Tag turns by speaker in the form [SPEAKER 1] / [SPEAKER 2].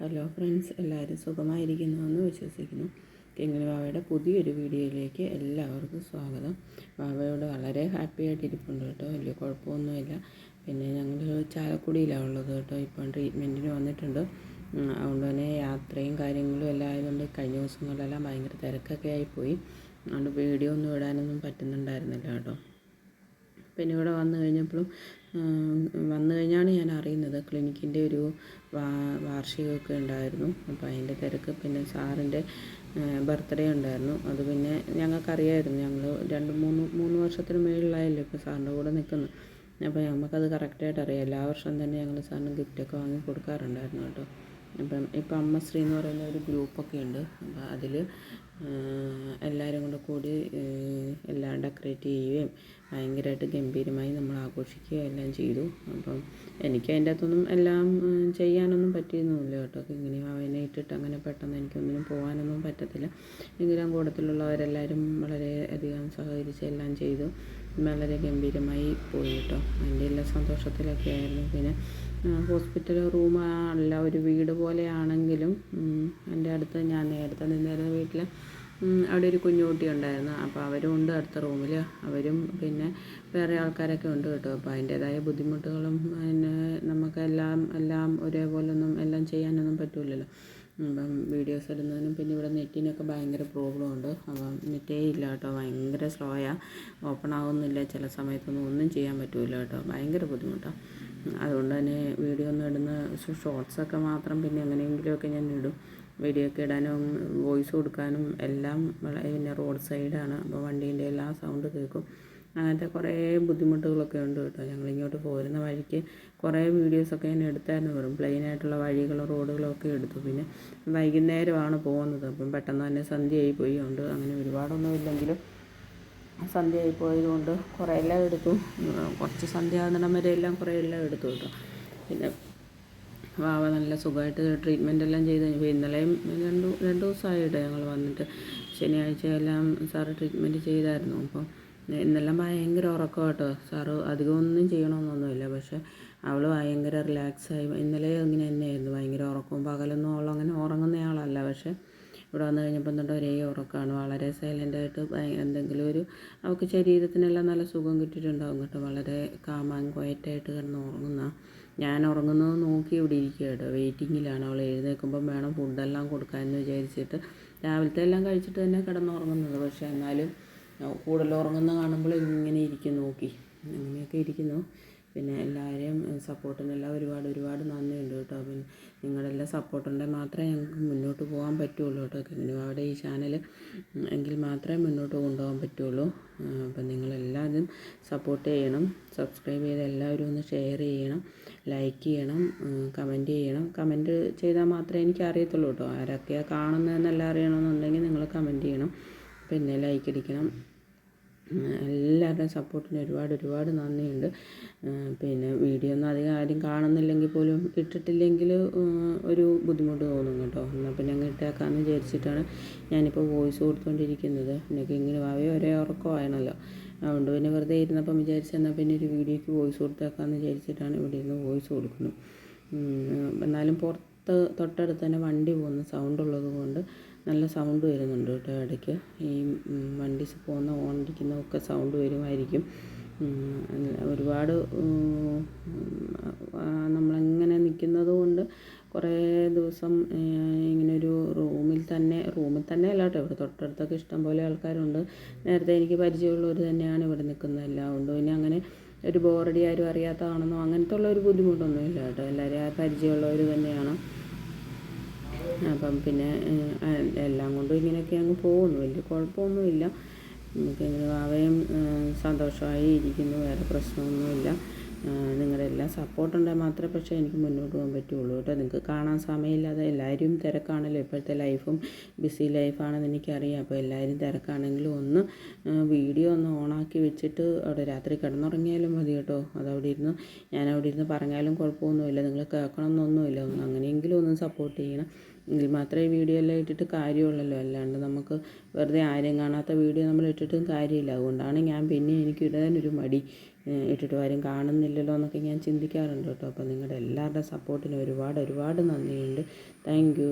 [SPEAKER 1] Hello friends എല്ലാവരും സുഖമായിരിക്കുന്നുവെന്ന് വിശ്വസിക്കുന്നു. കിങ്ങിണി വാവയുടെ പുതിയൊരു വീഡിയോയിലേക്ക് എല്ലാവർക്കും സ്വാഗതം. വാവയോട് വളരെ ഹാപ്പി ആയിട്ടിരിപ്പുണ്ട് കേട്ടോ. വലിയ കുഴപ്പമൊന്നുമില്ല. പിന്നെ ഞങ്ങൾ ചാലക്കുടിയിലാണ് ഉള്ളത് കേട്ടോ. ഇപ്പം ട്രീറ്റ്മെന്റിന് വന്നിട്ടുണ്ട്. അതുകൊണ്ട് തന്നെ യാത്രയും കാര്യങ്ങളും എല്ലാം ആയതുകൊണ്ട് കഴിഞ്ഞ ദിവസങ്ങളിലെല്ലാം ഭയങ്കര തിരക്കൊക്കെ ആയിപ്പോയി. അതുകൊണ്ട് വീഡിയോ ഒന്നും ഇടാനൊന്നും പറ്റുന്നുണ്ടായിരുന്നില്ല കേട്ടോ. പിന്നെ ഇവിടെ വന്നു കഴിഞ്ഞപ്പോഴും വന്നു കഴിഞ്ഞാണ് ഞാൻ അറിയുന്നത് ക്ലിനിക്കിന്റെ ഒരു വാർഷികമൊക്കെ ഉണ്ടായിരുന്നു. അപ്പോൾ അതിന്റെ തിരക്ക് പിന്നെ സാറിന്റെ ബർത്ത്ഡേ ഉണ്ടായിരുന്നു. അത് പിന്നെ ഞങ്ങൾക്കറിയായിരുന്നു. ഞങ്ങൾ രണ്ട് മൂന്ന് മൂന്ന് വർഷത്തിന് മുകളിലായല്ലോ ഇപ്പോൾ സാറിന്റെ കൂടെ നിൽക്കുന്നു അപ്പോൾ നമുക്കത് കറക്റ്റായിട്ട് അറിയാം. എല്ലാ വർഷവും തന്നെ ഞങ്ങൾ സാറിന് ഗിഫ്റ്റൊക്കെ വാങ്ങി കൊടുക്കാറുണ്ടായിരുന്നു കേട്ടോ. അപ്പം ഇപ്പം അമ്മശ്രീ എന്ന് പറയുന്ന ഒരു ഗ്രൂപ്പൊക്കെ ഉണ്ട്. അപ്പോൾ അതിൽ എല്ലാവരും കൂടെ കൂടി എല്ലാം ഡെക്കറേറ്റ് ചെയ്യുകയും ഭയങ്കരമായിട്ട് ഗംഭീരമായി നമ്മൾ ആഘോഷിക്കുകയും എല്ലാം ചെയ്തു. അപ്പം എനിക്ക് അതിന്റെ അകത്തൊന്നും എല്ലാം ചെയ്യാനൊന്നും പറ്റിയൊന്നുമില്ല കേട്ടോ. ഇങ്ങനെ അവനെ ഇട്ടിട്ട് അങ്ങനെ പെട്ടെന്ന് എനിക്കൊന്നിനും പോകാനൊന്നും പറ്റത്തില്ല. എങ്കിലും കൂട്ടത്തിലുള്ളവരെല്ലാവരും വളരെ അധികം സഹകരിച്ച് എല്ലാം ചെയ്തു. വളരെ ഗംഭീരമായി പോയി കേട്ടോ. അതിന്റെ എല്ലാ സന്തോഷത്തിലൊക്കെ ആയിരുന്നു. പിന്നെ ഹോസ്പിറ്റൽ റൂം അല്ല ഒരു വീട് പോലെയാണെങ്കിലും എന്റെ അടുത്ത് ഞാൻ നേരത്തെ നിന്നിരുന്ന വീട്ടിൽ അവിടെ ഒരു കുഞ്ഞുകുട്ടി ഉണ്ടായിരുന്നു. അപ്പോൾ അവരും ഉണ്ട് അടുത്ത റൂമിൽ അവരും പിന്നെ വേറെ ആൾക്കാരൊക്കെ ഉണ്ട് കേട്ടോ. അപ്പോൾ അതിന്റേതായ ബുദ്ധിമുട്ടുകളും പിന്നെ നമുക്കെല്ലാം എല്ലാം ഒരേപോലെ ഒന്നും എല്ലാം ചെയ്യാനൊന്നും പറ്റില്ലല്ലോ അപ്പം വീഡിയോസ് ഇടുന്നതിനും പിന്നെ ഇവിടെ നെറ്റിനൊക്കെ ഭയങ്കര പ്രോബ്ലം ഉണ്ട്. അപ്പം നെറ്റേ ഇല്ല കേട്ടോ. ഭയങ്കര സ്ലോയാണ് ഓപ്പൺ ആകുന്നില്ല ചില സമയത്തൊന്നും ഒന്നും ചെയ്യാൻ പറ്റില്ല കേട്ടോ. ഭയങ്കര ബുദ്ധിമുട്ടാണ് അതുകൊണ്ട് തന്നെ വീഡിയോ ഒന്നും ഇടുന്ന ഷോർട്സൊക്കെ മാത്രം പിന്നെ എങ്ങനെയെങ്കിലുമൊക്കെ ഞാൻ ഇടും. വീഡിയോ ഒക്കെ ഇടാനും വോയിസ് കൊടുക്കാനും എല്ലാം പിന്നെ റോഡ് സൈഡാണ് അപ്പോൾ വണ്ടീന്റെ എല്ലാ സൗണ്ട് കേൾക്കും. അങ്ങനത്തെ കുറേ ബുദ്ധിമുട്ടുകളൊക്കെ ഉണ്ട് കേട്ടോ. ഞങ്ങളിങ്ങോട്ട് പോരുന്ന വഴിക്ക് കുറേ വീഡിയോസൊക്കെ ഞാൻ എടുത്തായിരുന്നു. വെറും പ്ലെയിൻ ആയിട്ടുള്ള വഴികളും റോഡുകളും ഒക്കെ എടുത്തു. പിന്നെ വൈകുന്നേരമാണ് പോകുന്നത്. അപ്പം പെട്ടെന്ന് തന്നെ സന്ധ്യയായി പോയി. ഉണ്ട് അങ്ങനെ ഒരുപാടൊന്നും ഇല്ലെങ്കിലും സന്ധ്യയായി പോയതുകൊണ്ട് കുറേ എല്ലാം എടുത്തു. കുറച്ച് സന്ധ്യ ആകുന്നിടം വരെ എല്ലാം കുറേ എല്ലാം എടുത്തു കേട്ടോ. പിന്നെ വാവ നല്ല സുഖമായിട്ട് ട്രീറ്റ്മെന്റ് എല്ലാം ചെയ്ത് ഇന്നലെയും രണ്ട് രണ്ട് ദിവസമായിട്ട് ഞങ്ങൾ വന്നിട്ട്. ശനിയാഴ്ച എല്ലാം സാറ് ട്രീറ്റ്മെന്റ് ചെയ്തായിരുന്നു. അപ്പോൾ ഇന്നെല്ലാം ഭയങ്കര ഉറക്കം കേട്ടോ സാറ് അധികം ഒന്നും ചെയ്യണമെന്നൊന്നുമില്ല. പക്ഷേ അവൾ ഭയങ്കര റിലാക്സായി ഇന്നലെ ഇങ്ങനെ തന്നെയായിരുന്നു. ഭയങ്കര ഉറക്കവും പകലൊന്നും അവൾ അങ്ങനെ ഉറങ്ങുന്നയാളല്ല പക്ഷേ ഇവിടെ വന്നു കഴിഞ്ഞപ്പോൾ തൊട്ട് ഒരേ ഉറക്കമാണ് വളരെ സൈലന്റായിട്ട് എന്തെങ്കിലും ഒരു അവൾക്ക് ശരീരത്തിനെല്ലാം നല്ല സുഖം കിട്ടിയിട്ടുണ്ടാവും കേട്ടോ. വളരെ കാമാൻ ക്വയറ്റായിട്ട് കിടന്ന് ഉറങ്ങുന്ന. ഞാൻ ഉറങ്ങുന്നത് നോക്കി ഇവിടെ ഇരിക്കുക കേട്ടോ. വെയിറ്റിങ്ങിലാണ് അവൾ എഴുന്നേൽക്കുമ്പം വേണം ഫുഡെല്ലാം കൊടുക്കാമെന്ന് വിചാരിച്ചിട്ട് രാവിലത്തെ എല്ലാം കഴിച്ചിട്ട് തന്നെ കിടന്നുറങ്ങുന്നത് പക്ഷേ എന്നാലും കൂടുതൽ ഉറങ്ങുന്ന കാണുമ്പോൾ ഇങ്ങനെ ഇരിക്കും നോക്കി. അങ്ങനെയൊക്കെ ഇരിക്കുന്നു. പിന്നെ എല്ലാവരെയും സപ്പോർട്ടിനെല്ലാം ഒരുപാട് ഒരുപാട് നന്ദിയുണ്ട് കേട്ടോ. പിന്നെ നിങ്ങളുടെ എല്ലാ സപ്പോർട്ടുണ്ടെങ്കിൽ മാത്രമേ ഞങ്ങൾക്ക് മുന്നോട്ട് പോകാൻ പറ്റുള്ളൂ കേട്ടോ. അവിടെ ഈ ചാനൽ എങ്കിൽ മാത്രമേ മുന്നോട്ട് കൊണ്ടുപോകാൻ പറ്റുള്ളൂ. അപ്പം നിങ്ങളെല്ലാവരും സപ്പോർട്ട് ചെയ്യണം. സബ്സ്ക്രൈബ് ചെയ്ത് എല്ലാവരും ഒന്ന് ഷെയർ ചെയ്യണം. ലൈക്ക് ചെയ്യണം. കമന്റ് ചെയ്യണം. കമന്റ് ചെയ്താൽ മാത്രമേ എനിക്ക് അറിയത്തുള്ളൂ കേട്ടോ. ആരൊക്കെയാണ് കാണുന്നതെന്നെല്ലാം അറിയണമെന്നുണ്ടെങ്കിൽ നിങ്ങൾ കമന്റ് ചെയ്യണം. പിന്നെ ലൈക്ക് അടിക്കണം. എല്ലാവരുടെയും സപ്പോർട്ടിന് ഒരുപാട് ഒരുപാട് നന്ദിയുണ്ട്. പിന്നെ വീഡിയോ ഒന്നും അധികം ആരും കാണുന്നില്ലെങ്കിൽ പോലും ഇട്ടിട്ടില്ലെങ്കിൽ ഒരു ബുദ്ധിമുട്ട് തോന്നും കേട്ടോ. എന്നാൽ പിന്നെ അങ്ങ് ഇട്ടേക്കാമെന്ന് വിചാരിച്ചിട്ടാണ് ഞാനിപ്പോൾ വോയിസ് കൊടുത്തുകൊണ്ടിരിക്കുന്നത് എനിക്ക് ഇങ്ങനെ ഭാവി ഒരേ ഉറക്കമായണല്ലോ. അതുകൊണ്ട് പിന്നെ വെറുതെ ഇരുന്നപ്പം വിചാരിച്ചു എന്നാൽ പിന്നെ ഒരു വീഡിയോയ്ക്ക് വോയിസ് കൊടുത്തേക്കാമെന്ന് വിചാരിച്ചിട്ടാണ് ഇവിടെ ഇരുന്ന് വോയിസ് കൊടുക്കുന്നത്. എന്നാലും പുറത്ത് തൊട്ടടുത്ത് തന്നെ വണ്ടി പോകുന്ന സൗണ്ട് ഉള്ളത് കൊണ്ട് നല്ല സൗണ്ട് വരുന്നുണ്ട് കേട്ടോ ഇടയ്ക്ക്. ഈ വണ്ടി പോകുന്ന ഓൺ ഒക്കെ സൗണ്ട് വരുമായിരിക്കും ഒരുപാട് നമ്മളങ്ങനെ നിൽക്കുന്നത് കൊണ്ട് കുറേ ദിവസം ഇങ്ങനൊരു റൂമിൽ തന്നെ റൂമിൽ തന്നെ അല്ല കേട്ടോ ഇവിടെ തൊട്ടടുത്തൊക്കെ ഇഷ്ടംപോലെ ആൾക്കാരുണ്ട്. നേരത്തെ എനിക്ക് പരിചയമുള്ളവർ തന്നെയാണ് ഇവിടെ നിൽക്കുന്നത് എല്ലാം ഉണ്ട് പിന്നെ അങ്ങനെ ഒരു ബോറടി ആരും അറിയാത്തതാണെന്നോ അങ്ങനത്തെ ഉള്ള ഒരു ബുദ്ധിമുട്ടൊന്നുമില്ല കേട്ടോ. എല്ലാവരും പരിചയമുള്ളവർ തന്നെയാണ്. അപ്പം പിന്നെ എല്ലാം കൊണ്ടും ഇങ്ങനെയൊക്കെ അങ്ങ് പോകുന്നു. വലിയ കുഴപ്പമൊന്നുമില്ല. നമുക്ക് അവയും സന്തോഷമായി ഇരിക്കുന്നു. വേറെ പ്രശ്നമൊന്നുമില്ല. ഏഹ്, നിങ്ങളുടെ സപ്പോർട്ട് ഉണ്ടെങ്കിൽ മാത്രമേ പക്ഷേ എനിക്ക് മുന്നോട്ട് പോകാൻ പറ്റുള്ളൂ കേട്ടോ. നിങ്ങൾക്ക് കാണാൻ സമയമില്ലാതെ എല്ലാവരും തിരക്കാണല്ലോ. ഇപ്പോഴത്തെ ലൈഫും ബിസി ലൈഫാണെന്ന് എനിക്കറിയാം. അപ്പോൾ എല്ലാവരും തിരക്കാണെങ്കിലും ഒന്ന് വീഡിയോ ഒന്ന് ഓണാക്കി വെച്ചിട്ട് അവിടെ രാത്രി കിടന്നുറങ്ങിയാലും മതി കേട്ടോ. അതവിടെ ഇരുന്ന് ഞാൻ അവിടെ ഇരുന്ന് പറഞ്ഞാലും കുഴപ്പമൊന്നുമില്ല. നിങ്ങൾ കേൾക്കണം എന്നൊന്നുമില്ല ഒന്ന് അങ്ങനെയെങ്കിലും ഒന്ന് സപ്പോർട്ട് ചെയ്യണം. എങ്കിൽ മാത്രമേ വീഡിയോ എല്ലാം ഇട്ടിട്ട് കാര്യമുള്ളല്ലോ. അല്ലാണ്ട് നമുക്ക് വെറുതെ ആരെയും കാണാത്ത വീഡിയോ നമ്മൾ ഇട്ടിട്ടും കാര്യമില്ല. അതുകൊണ്ടാണ് ഞാൻ പിന്നെ എനിക്ക് ഇടാനൊരു മടി. ഇട്ടിട്ട് ആരും കാണുന്നില്ലല്ലോ എന്നൊക്കെ ഞാൻ ചിന്തിക്കാറുണ്ട് കേട്ടോ. അപ്പോൾ നിങ്ങളുടെ എല്ലാവരുടെ സപ്പോർട്ടിന് ഒരുപാട് ഒരുപാട് നന്ദിയുണ്ട്. താങ്ക്